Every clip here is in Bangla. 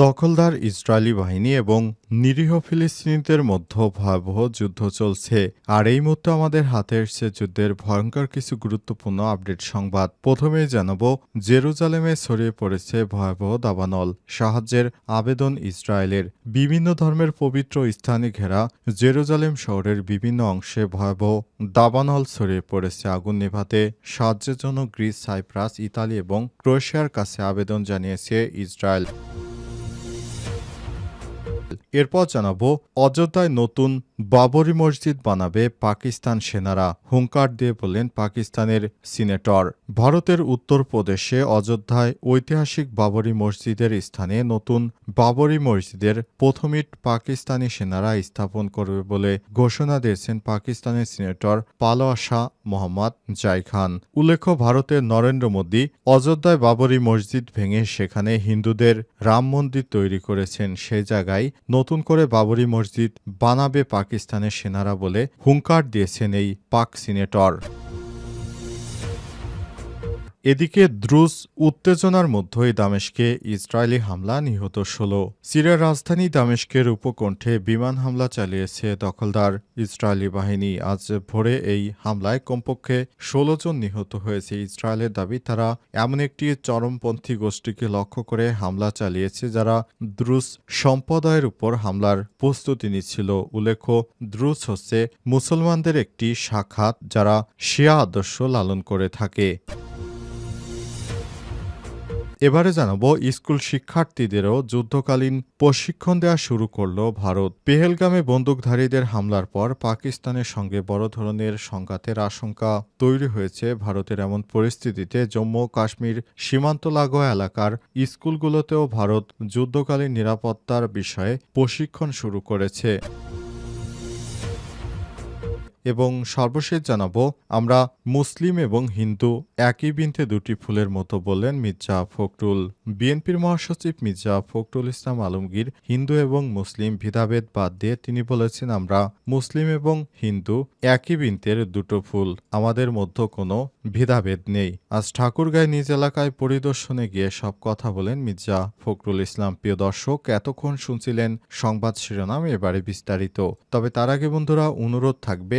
দখলদার ইসরায়েলি বাহিনী এবং নিরীহ ফিলিস্তিনিদের মধ্যে ভয়াবহ যুদ্ধ চলছে। আর এই মুহূর্তে আমাদের হাতে এসছে যুদ্ধের ভয়ঙ্কর কিছু গুরুত্বপূর্ণ আপডেট সংবাদ। প্রথমেই জানাব, জেরুজালেমে ছড়িয়ে পড়েছে ভয়াবহ দাবানল। সাহায্যের আবেদন ইসরায়েলের। বিভিন্ন ধর্মের পবিত্র স্থানে ঘেরা জেরুজালেম শহরের বিভিন্ন অংশে ভয়াবহ দাবানল ছড়িয়ে পড়েছে। আগুন নেভাতে সাহায্যের জন্য গ্রিস, সাইপ্রাস, ইতালি এবং ক্রোয়েশিয়ার কাছে আবেদন জানিয়েছে ইসরায়েল। এরপর জানাব অযোধ্যায় নতুন বাবরি মসজিদ বানাবে পাকিস্তান সেনারা, হুঙ্কার দিয়ে বললেন পাকিস্তানের সিনেটর। ভারতের উত্তরপ্রদেশে অযোধ্যায় ঐতিহাসিক বাবরি মসজিদের স্থানে নতুন বাবরি মসজিদের প্রথম পাকিস্তানি সেনারা স্থাপন করবে বলে ঘোষণা দিয়েছেন পাকিস্তানের সিনেটর পালোয়াশা মোহাম্মদ জাই খান। উল্লেখ্য ভারতের নরেন্দ্র মোদী অযোধ্যায় বাবরি মসজিদ ভেঙে সেখানে হিন্দুদের রাম মন্দির তৈরি করেছেন। সেই জায়গায় নতুন করে বাবরি মসজিদ বানাবে পাকিস্তানের সেনারা বলে হুঙ্কার দিয়েছেন এই পাক সিনেটর। এদিকে দ্রুজ উত্তেজনার মধ্যেই দামেশকে ইসরায়েলি হামলা নিহত ষোলো। সিরিয়ার রাজধানী দামেশকের উপকণ্ঠে বিমান হামলা চালিয়েছে দখলদার ইসরায়েলি বাহিনী। আজ ভোরে এই হামলায় কমপক্ষে ষোলো জন নিহত হয়েছে। ইসরায়েলের দাবি, তারা এমন একটি চরমপন্থী গোষ্ঠীকে লক্ষ্য করে হামলা চালিয়েছে যারা দ্রুজ সম্প্রদায়ের উপর হামলার প্রস্তুতি নিচ্ছিল। উল্লেখ্য দ্রুজ হচ্ছে মুসলমানদের একটি শাখাত যারা শিয়া আদর্শ লালন করে থাকে। এবারে জানাব, স্কুল শিক্ষার্থীদেরও যুদ্ধকালীন প্রশিক্ষণ দেওয়া শুরু করল ভারত। পেহেলগামে বন্দুকধারীদের হামলার পর পাকিস্তানের সঙ্গে বড় ধরনের সংঘাতের আশঙ্কা তৈরি হয়েছে। ভারতের এমন পরিস্থিতিতে জম্মু কাশ্মীর সীমান্ত লাগোয়া এলাকার স্কুলগুলোতেও ভারত যুদ্ধকালীন নিরাপত্তার বিষয়ে প্রশিক্ষণ শুরু করেছে। এবং সর্বশেষ জানাব, আমরা মুসলিম এবং হিন্দু একই বিনতে দুটি ফুলের মতো বললেন মির্জা ফখরুল। বিএনপির মহাসচিব মির্জা ফখরুল ইসলাম আলমগীর হিন্দু এবং মুসলিম ভেদাভেদ বাদ দিয়ে তিনি বলেছেন, আমরা মুসলিম এবং হিন্দু একই বিনতের দুটো ফুল, আমাদের মধ্যে কোনো ভেদাভেদ নেই। আজ ঠাকুরগাঁয় নিজ এলাকায় পরিদর্শনে গিয়ে সব কথা বলেন মির্জা ফখরুল ইসলাম। প্রিয় দর্শক, এতক্ষণ শুনছিলেন সংবাদ শিরোনাম, এবারে বিস্তারিত। তবে তার আগে বন্ধুরা, অনুরোধ থাকবে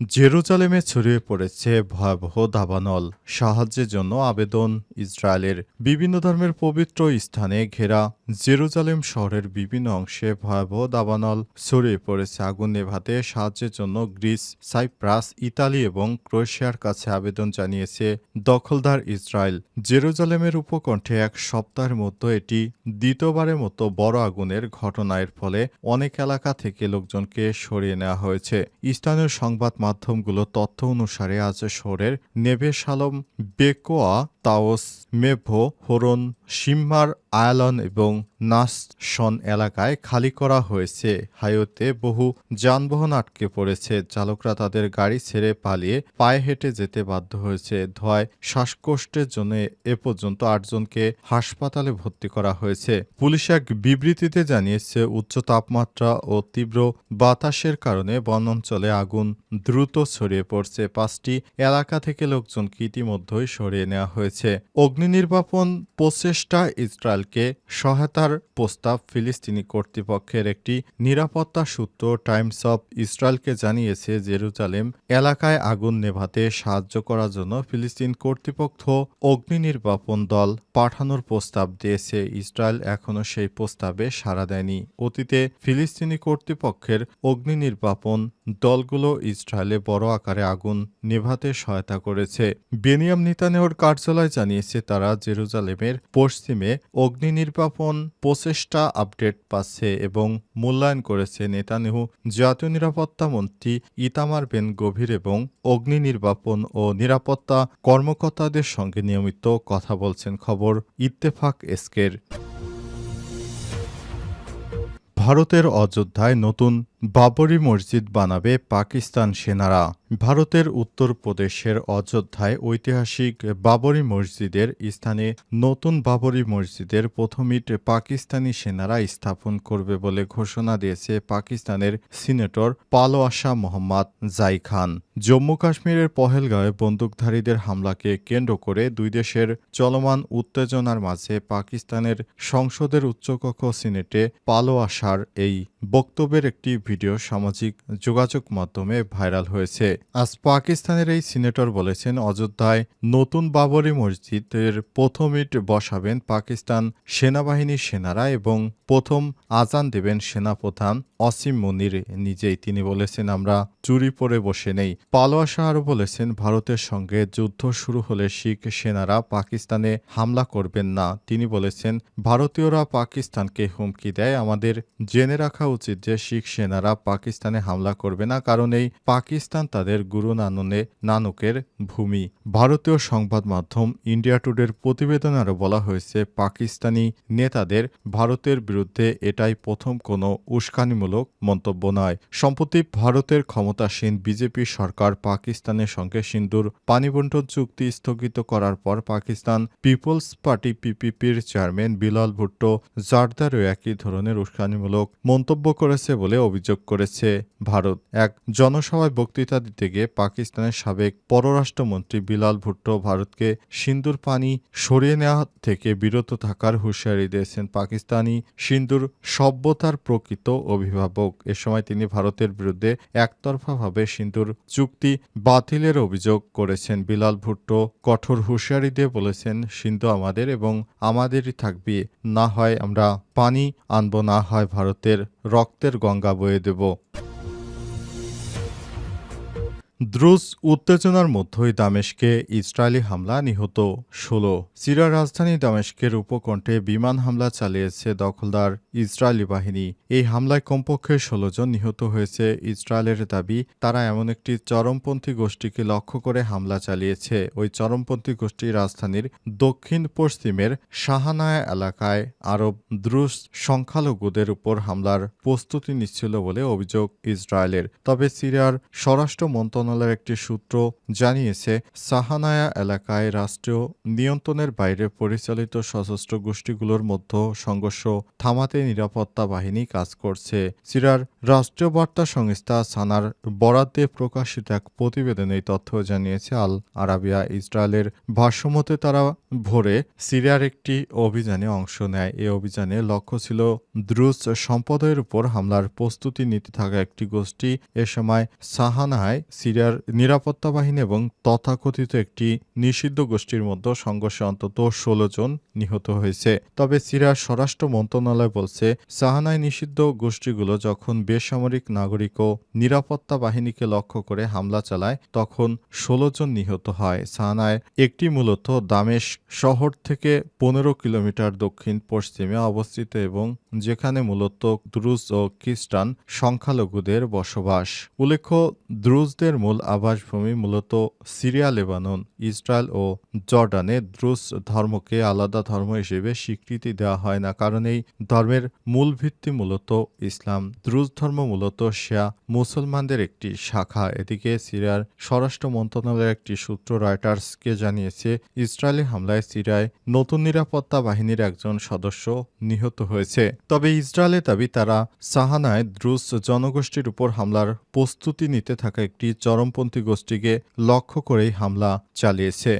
জেরুজালেমে ছড়িয়ে পড়েছে ভয়াবহ দাবানল। সাহায্যের জন্য আবেদন। ইসরায়েলের বিভিন্ন ধর্মের পবিত্র স্থানে ঘেরা জেরুজালেম শহরের বিভিন্ন অংশে ভয়াবহ দাবানল ছড়িয়ে পড়েছে। আগুন নেভাতে সাহায্যের জন্য গ্রিস, সাইপ্রাস, ইতালি এবং ক্রোয়েশিয়ার কাছে আবেদন জানিয়েছে দখলদার ইসরায়েল। জেরুজালেমের উপকণ্ঠে এক সপ্তাহের মধ্যে এটি দ্বিতীয়বারের মতো বড় আগুনের ঘটনার ফলে অনেক এলাকা থেকে লোকজনকে সরিয়ে নেওয়া হয়েছে। স্থানীয় সংবাদ মাধ্যমগুলো তথ্য অনুসারে আজ শহরের নেভেশালম বেকোয়া তাওস, মেভো, হরন সিম্মার আয়ালন এবং নাসন এলাকায় খালি করা হয়েছে। হাইওয়েতে বহু যানবাহন আটকে পড়েছে। চালকরা তাদের গাড়ি ছেড়ে পালিয়ে পায়ে হেঁটে যেতে বাধ্য হয়েছে। ধোয়ায় শ্বাসকষ্টের জন্য এ পর্যন্ত আটজনকে হাসপাতালে ভর্তি করা হয়েছে। পুলিশ এক বিবৃতিতে জানিয়েছে, উচ্চ তাপমাত্রা ও তীব্র বাতাসের কারণে বনাঞ্চলে আগুন দ্রুত ছড়িয়ে পড়ছে। পাঁচটি এলাকা থেকে লোকজনকে ইতিমধ্যেই সরিয়ে নেওয়া হয়েছে। অগ্নি নির্বাপন প্রচেষ্টা ইসরায়েলকে সহায়তার প্রস্তাব ফিলিস্তিনি কর্তৃপক্ষের একটি নিরাপত্তা সূত্র টাইমস অব ইসরায়েলকে জানিয়েছে, জেরুজালেম এলাকায় আগুন নেভাতে সাহায্য করার জন্য ফিলিস্তিন কর্তৃপক্ষ অগ্নি নির্বাপন দল পাঠানোর প্রস্তাব দিয়েছে। ইসরায়েল এখনও সেই প্রস্তাবে সাড়া দেয়নি। অতীতে ফিলিস্তিনি কর্তৃপক্ষের অগ্নি নির্বাপন দলগুলো ইসরায়েলে বড় আকারে আগুন নেভাতে সহায়তা করেছে। বেনিয়াম নেতানিয়াহুর কার্যালয় জানিয়েছে তারা, জেরুজালেমের পশ্চিমে অগ্নি নির্বাপন প্রচেষ্টা আপডেট পাচ্ছে এবং মূল্যায়ন করেছে নেতানিয়াহু জাতীয় নিরাপত্তা মন্ত্রী ইতামার বেন গভীর এবং অগ্নি নির্বাপন ও নিরাপত্তা কর্মকর্তাদের সঙ্গে নিয়মিত কথা বলছেন খবর ইত্তেফাক এসকের। ভারতের অযোধ্যায় নতুন বাবরি মসজিদ বানাবে পাকিস্তান সেনারা। ভারতের উত্তরপ্রদেশের অযোধ্যায় ঐতিহাসিক বাবরি মসজিদের স্থানে নতুন বাবরি মসজিদের প্রথম ইট পাকিস্তানি সেনারা স্থাপন করবে বলে ঘোষণা দিয়েছে পাকিস্তানের সিনেটর পালোয়াশা মোহাম্মদ জাই খান। জম্মু কাশ্মীরের পহেলগাঁওয়ে বন্দুকধারীদের হামলাকে কেন্দ্র করে দুই দেশের চলমান উত্তেজনার মাঝে পাকিস্তানের সংসদের উচ্চকক্ষ সিনেটে পালোয়াশার এই বক্তব্যের একটি ভিডিও সামাজিক যোগাযোগ মাধ্যমে ভাইরাল হয়েছে। আজ পাকিস্তানের এই সিনেটর বলেছেন, অযোধ্যায় নতুন বাবরি মসজিদের প্রথম ইট বসাবেন পাকিস্তান সেনাবাহিনীর সেনারা এবং প্রথম আজান দেবেন সেনাপ্রধান অসীম মনির। নিজেই তিনি বলেছেন, আমরা চুরি পরে বসে নেই। পালোয়া শাহ আরও বলেছেন, ভারতের সঙ্গে যুদ্ধ শুরু হলে শিখ সেনারা পাকিস্তানে হামলা করবেন না। তিনি বলেছেন, ভারতীয়রা পাকিস্তানকে হুমকি দেয়। আমাদের জেনে রাখা উচিত যে শিখ সেনারা পাকিস্তানে হামলা করবে না, কারণ এই পাকিস্তান তাদের গুরু নাননে নানকের ভূমি। ভারতীয় সংবাদ মাধ্যম ইন্ডিয়া টুডের প্রতিবেদনে আরও বলা হয়েছে, পাকিস্তানি নেতাদের ভারতের বিরুদ্ধে এটাই প্রথম কোনো উস্কানিমূলক মন্তব্য নয়। সম্প্রতি ভারতের ক্ষমতাসীন বিজেপি সরকার পাকিস্তানের সঙ্গে সিন্ধুর পানিবন্টন চুক্তি স্থগিত করার পর পাকিস্তান পিপলস পার্টি পিপিপির চেয়ারম্যান বিলাল ভুট্টো জারদারও একই ধরনের উস্কানিমূলক মন্তব্য করেছে বলে অভিযোগ করেছে ভারত। এক জনসভায় বক্তৃতা দিতে গিয়ে পাকিস্তানের সাবেক পররাষ্ট্রমন্ত্রী বিলাল ভুট্টো ভারতকে সিন্ধুর পানি সরিয়ে নেওয়া থেকে বিরত থাকার হুঁশিয়ারি দিয়েছেন পাকিস্তানি সিন্ধুর সভ্যতার প্রকৃত অভিভাবক। এ সময় তিনি ভারতের বিরুদ্ধে একতরফাভাবে সিন্ধুর চুক্তি বাতিলের অভিযোগ করেছেন। বিলাল ভুট্টো কঠোর হুঁশিয়ারি দিয়ে বলেছেন, সিন্ধু আমাদের এবং আমাদেরই থাকবে। না হয় আমরা পানি আনব, না হয় ভারতের রক্তের গঙ্গা বয়ে দেব। দ্রুজ উত্তেজনার মধ্যেই দামেশকে ইসরায়েলি হামলা নিহত ষোলো। সিরিয়ার রাজধানী দামেশকের উপকণ্ঠে বিমান হামলা চালিয়েছে দখলদার ইসরায়েলি বাহিনী। এই হামলায় কমপক্ষে ষোলো জন নিহত হয়েছে। ইসরায়েলের দাবি, তারা এমন একটি চরমপন্থী গোষ্ঠীকে লক্ষ্য করে হামলা চালিয়েছে। ওই চরমপন্থী গোষ্ঠী রাজধানীর দক্ষিণ পশ্চিমের শাহানায়া এলাকায় আরব দ্রুজ সংখ্যালঘুদের উপর হামলার প্রস্তুতি নিচ্ছিল বলে অভিযোগ ইসরায়েলের। তবে সিরিয়ার স্বরাষ্ট্র মন্ত্রণালয়ের একটি সূত্র জানিয়েছে, সাহানায়া এলাকায় রাষ্ট্রীয় নিয়ন্ত্রণের বাইরে পরিচালিত সশস্ত্র গোষ্ঠীগুলোর মধ্যে সংঘর্ষ থামাতে নিরাপত্তা বাহিনী কাজ করছে। সিরিয়ার রাষ্ট্রীয় বার্তা সংস্থা সানার বরাদ্দে প্রকাশিত এক প্রতিবেদনে এই তথ্য জানিয়েছে, আল আরাবিয়া ইসরায়েলের ভাষ্যমতে তারা ভোরে সিরিয়ার একটি অভিযানে অংশ নেয়। এই অভিযানে লক্ষ্য ছিল দ্রুজ সম্পদের উপর হামলার প্রস্তুতি নিতে থাকা একটি গোষ্ঠী এ সময় সাহানায় সিরিয়ার নিরাপত্তা বাহিনী এবং তথাকথিত একটি নিষিদ্ধ গোষ্ঠীর মধ্যে সংঘর্ষে অন্তত ষোলো জন নিহত হয়েছে। তবে সিরিয়ার স্বরাষ্ট্র মন্ত্রণালয় বলছে, সাহানায় নিষিদ্ধ গোষ্ঠীগুলো যখন বেসামরিক নাগরিক ও নিরাপত্তা বাহিনীকে লক্ষ্য করে হামলা চালায়, তখন ষোলো জন নিহত হয়। সাহানায় একটি মূলত দামেশ শহর থেকে পনেরো কিলোমিটার দক্ষিণ পশ্চিমে অবস্থিত এবং যেখানে মূলত দ্রুজ ও খ্রিস্টান সংখ্যালঘুদের বসবাস। উল্লেখ্য, দ্রুজদের মূল আবাসভূমি মূলত সিরিয়া, লেবানন, ইসরায়েল ও জর্ডানে দ্রুজ ধর্মকে আলাদা ধর্ম হিসেবে স্বীকৃতি দেওয়া হয় না, কারণ এই ধর্মের মূল ভিত্তি মূলত ইসলাম। দ্রুজ ধর্ম মূলত শিয়া মুসলমানদের একটি শাখা। এদিকে সিরিয়ার স্বরাষ্ট্র মন্ত্রণালয়ের একটি সূত্র রয়টার্সকে জানিয়েছে, ইসরায়েলি হামলায় সিরিয়ায় নতুন নিরাপত্তা বাহিনীর একজন সদস্য নিহত হয়েছে। তবে ইসরায়েলের দাবি, তারা সাহানায় দ্রুজ জনগোষ্ঠীর উপর হামলার প্রস্তুতি নিতে থাকা একটি চরমপন্থী গোষ্ঠীকে লক্ষ্য করেই হামলা চালিয়েছে।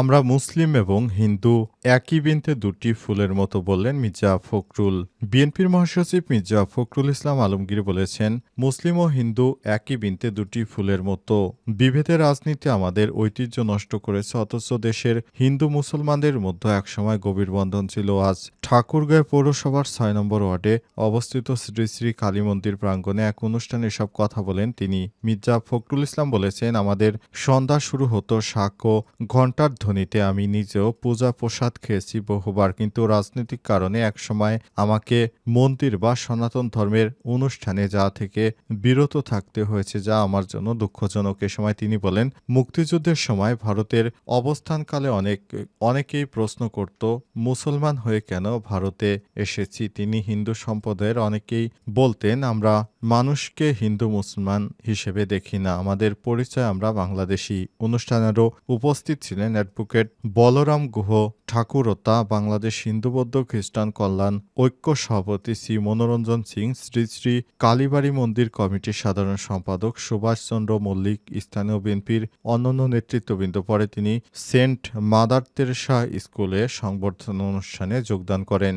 আমরা মুসলিম এবং হিন্দু একই বিনতে দুটি ফুলের মতো বললেন মির্জা ফখরুল। বিএনপির মহাসচিব মির্জা ফখরুল ইসলাম আলমগীর বলেছেন, মুসলিম ও হিন্দু একই বিনতে দুটি ফুলের মতো। বিভেদের রাজনীতি আমাদের ঐতিহ্য নষ্ট করেছে, অথচ দেশের হিন্দু মুসলমানদের মধ্যে একসময় গভীর বন্ধন ছিল। আজ ঠাকুরগাঁও পৌরসভার ছয় নম্বর ওয়ার্ডে অবস্থিত শ্রী শ্রী কালী মন্দির প্রাঙ্গণে এক অনুষ্ঠানে সব কথা বলেন তিনি। মির্জা ফখরুল ইসলাম বলেছেন, আমাদের সন্ধ্যা শুরু হতো শাক ও ঘণ্টার প্রতিধ্বনিতে আমি নিজেও পূজা প্রসাদ খেয়েছি বহুবার, কিন্তু রাজনৈতিক কারণে একসময় আমাকে মন্দির বা সনাতন ধর্মের অনুষ্ঠানে যা থেকে বিরত থাকতে হয়েছে, যা আমার জন্য দুঃখজনক। এ সময় তিনি বলেন, মুক্তিযুদ্ধের সময় ভারতের অবস্থানকালে অনেক, অনেকেই প্রশ্ন করত, মুসলমান হয়ে কেন ভারতে এসেছি? তিনি হিন্দু সম্প্রদায়ের অনেকেই বলতেন, আমরা মানুষকে হিন্দু মুসলমান হিসেবে দেখি না, আমাদের পরিচয় আমরা বাংলাদেশি। অনুষ্ঠানেরও উপস্থিত ছিলেন অ্যাডভোকেট বলরাম গুহ ঠাকুরতা বাংলাদেশ হিন্দুবৌদ্ধ খ্রিস্টান কল্যাণ ঐক্য সভাপতি শ্রী মনোরঞ্জন সিং, শ্রী শ্রী কালীবাড়ি মন্দির কমিটির সাধারণ সম্পাদক সুভাষচন্দ্র মল্লিক, স্থানীয় বিএনপির অন্যান্য নেতৃত্ববৃন্দ। পরে তিনি সেন্ট মাদার তেরেসা স্কুলে সংবর্ধনা অনুষ্ঠানে যোগদান করেন।